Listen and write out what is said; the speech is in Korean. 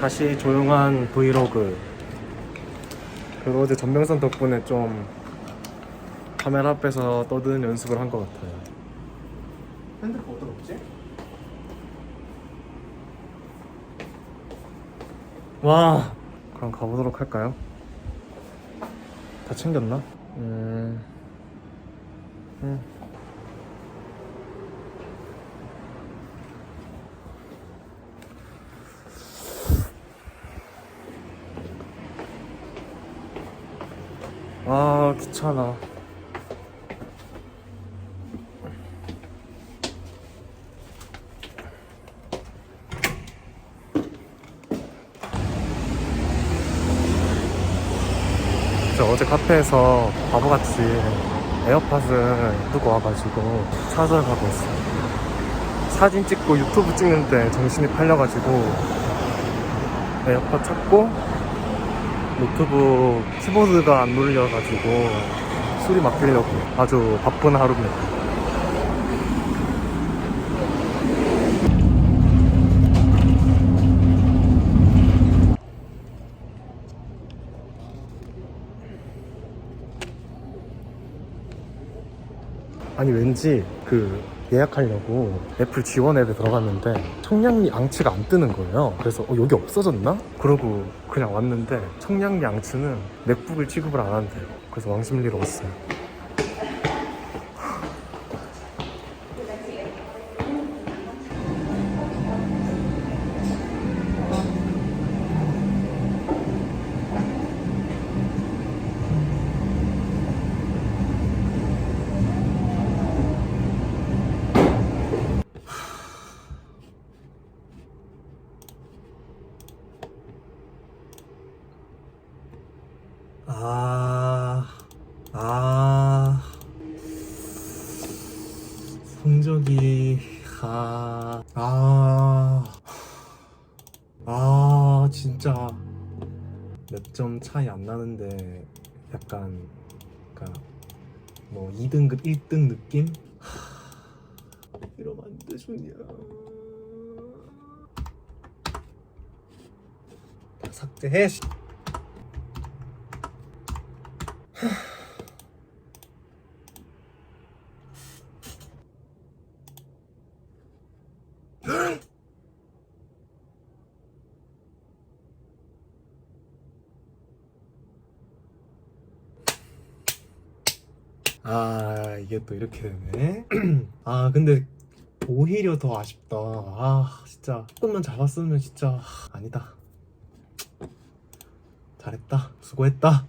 다시 조용한 브이로그. 그리고 어제 전명선 덕분에 좀 카메라 앞에서 떠드는 연습을 한 것 같아요. 핸드폰 어디다 놓지? 와. 그럼 가보도록 할까요? 다 챙겼나? 음. 음. 아 귀찮아. 저 어제 카페에서 바보같이 에어팟을 두고 와가지고 차저를 가고 있어요. 사진 찍고 유튜브 찍는데 정신이 팔려가지고 에어팟 찾고 노트북 키보드가 안 눌려가지고 술이 맡기려고 아주 바쁜 하루입니다. 아니 왠지 그 예약하려고 애플 지원 앱에 들어갔는데 청량리 앙치가 안 뜨는 거예요. 그래서 어, 여기 없어졌나? 그러고 그냥 왔는데 청량리 앙치는 맥북을 취급을 안 한대요. 그래서 왕심리로 왔어요. 아, 아, 성적이, 아, 아, 아, 진짜 몇 점 차이 안 나는데 약간, 그니까, 뭐 2등급 1등 느낌? 하, 이러면 안 되겠냐. 다 삭제해, 아 이게 또 이렇게 되네. 아 근데 오히려 더 아쉽다. 아 진짜. 조금만 잡았으면 진짜 아니다. 잘했다. 수고했다